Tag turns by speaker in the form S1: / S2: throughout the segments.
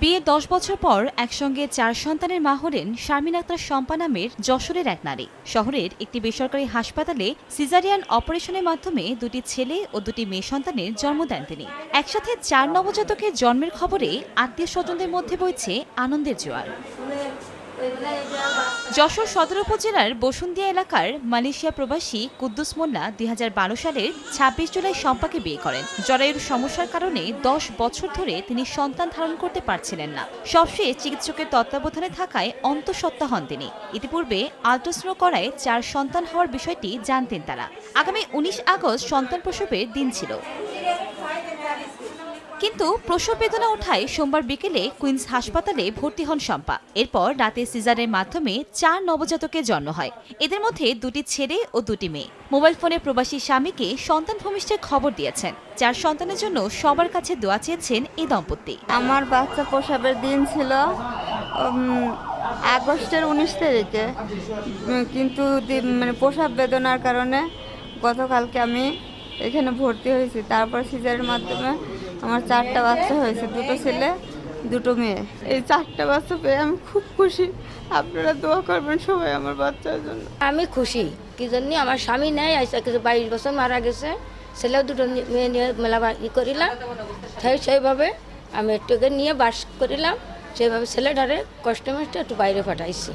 S1: বিয়ে দশ বছর পর একসঙ্গে চার সন্তানের মা হলেন শারমিন আক্তার শম্পা নামের যশোরের এক নারী। শহরের একটি বেসরকারি হাসপাতালে সিজারিয়ান অপারেশনের মাধ্যমে দুটি ছেলে ও দুটি মেয়ে সন্তানের জন্ম দেন তিনি। একসাথে চার নবজাতকের জন্মের খবরে আত্মীয় স্বজনদের মধ্যে বইছে আনন্দের জোয়ার। যশোর সদর উপজেলার বসুন্দিয়া এলাকার মালয়েশিয়া প্রবাসী কুদ্দুস মোল্লা দুই হাজার বারো সালের ছাব্বিশ জুলাই শম্পাকে বিয়ে করেন। জরায়ুর সমস্যার কারণে দশ বছর ধরে তিনি সন্তান ধারণ করতে পারছিলেন না। সবশেষ চিকিৎসকের তত্ত্বাবধানে থাকায় অন্তঃসত্ত্বা হন তিনি। ইতিপূর্বে আল্ট্রাসাউন্ড করায় চার সন্তান হওয়ার বিষয়টি জানতেন তারা। আগামী উনিশ আগস্ট সন্তান প্রসবের দিন ছিল। কিন্তু প্রসব বেদনা ওঠায় সোমবার বিকেলে কুইন্স হাসপাতালে ভর্তি হন শম্পা। এরপর রাতে সিজারের মাধ্যমে চার নবজাতকের জন্ম হয়। এদের মধ্যে দুটি ছেলে ও দুটি মেয়ে। মোবাইল ফোনে প্রবাসী স্বামীকে সন্তান ভূমিষ্ঠের খবর দিয়েছেন। চার সন্তানের জন্য সবার কাছে দোয়া চেয়েছেন এই দম্পতি।
S2: আমার বাচ্চা প্রসবের দিন ছিল আগস্টের উনিশ তারিখে। কিন্তু মানে প্রসব বেদনার কারণে গতকালকে আমি এখানে ভর্তি হয়েছি। তারপর সিজারের মাধ্যমে আমার চারটা বাচ্চা হয়েছে, দুটো ছেলে, দুটো মেয়ে। এই চারটা বাচ্চা পেয়ে আমি খুব খুশি। আপনারা দোয়া করবেন সবাই আমার বাচ্চার জন্য।
S3: আমি খুশি, কি জন্য? আমার স্বামী নেই, আইসা কিছু বাইশ বছর মারা গেছে। ছেলেও দুটো মেয়ে নিয়ে মেলা ই করিলাম। তাই সেইভাবে আমি একটুকে নিয়ে বাস করিলাম। সেইভাবে ছেলেটারে কষ্ট মষ্ট একটু বাইরে পাঠাইছি।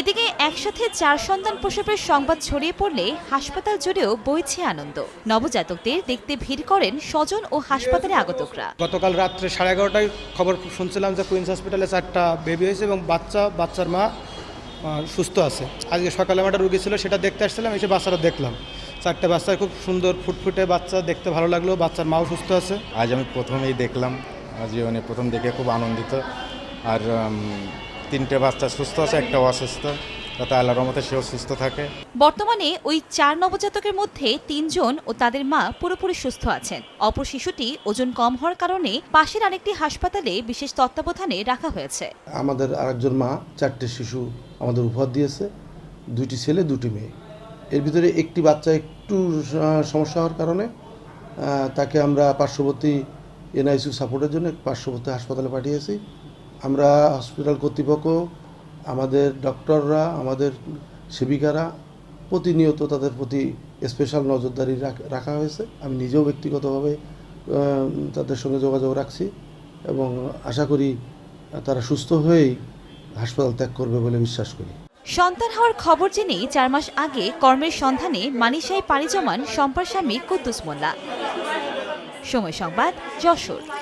S1: এদিকে একসাথে চার সন্তান প্রসবের সংবাদ ছড়িয়ে পড়লে হাসপাতাল জুড়েও বইছে আনন্দ। নবজাতকদের দেখতে ভিড় করেন স্বজন ও হাসপাতালে আগতকরা।
S4: গতকাল রাত্রে সাড়ে এগারোটায় খবর শুনছিলাম যে কুইন্স হসপিটালে চারটা বেবি হয়েছে এবং বাচ্চা বাচ্চার মা সুস্থ আছে। আজকে সকালে আমার একটা রুগী ছিল সেটা দেখতে আসছিলাম এসে বাচ্চাটা দেখলাম। চারটে বাচ্চা খুব সুন্দর ফুটফুটে বাচ্চা দেখতে ভালো লাগল বাচ্চার মাও সুস্থ আছে।
S5: আজ আমি প্রথমেই দেখলাম জীবনে প্রথম দেখে খুব আনন্দিত। আর তিনটে বাচ্চা সুস্থ আছে একটা অসুস্থ। যাতে আল্লাহর রহমতে সেও সুস্থ থাকে।
S1: বর্তমানে ওই চার নবজাতকের মধ্যে তিনজন ও তাদের মা পুরোপুরি সুস্থ আছেন। অপর শিশুটি ওজন কম হওয়ার কারণে পাশের আরেকটি হাসপাতালে বিশেষ তত্ত্বাবধানে রাখা হয়েছে।
S6: আমাদের আরেকজন মা চারটে শিশু আমাদের উপহার দিয়েছে দুইটি ছেলে দুটি মেয়ে। এর ভিতরে একটি বাচ্চা একটু সমস্যা হওয়ার কারণে তাকে আমরা পার্শ্ববর্তী এনআইসিউ সাপোর্টের জন্য পার্শ্ববর্তী হাসপাতালে পাঠিয়েছি। আমরা হসপিটাল কর্তৃপক্ষ, আমাদের ডক্টররা আমাদের সেবিকারা প্রতিনিয়ত তাদের প্রতি স্পেশাল নজরদারি রাখ- হয়েছে। আমি নিজেও ব্যক্তিগতভাবে তাদের সঙ্গে যোগাযোগ রাখছি এবং আশা করি তারা সুস্থ হয়েই হাসপাতাল ত্যাগ করবে বলে বিশ্বাস করি।
S1: সন্তান হওয়ার খবর জেনেই চার মাস আগে কর্মের সন্ধানে মানিসায় পাড়ি জমান শম্পার স্বামী কুদ্দুস মোল্লা। সময় সংবাদ যশোর।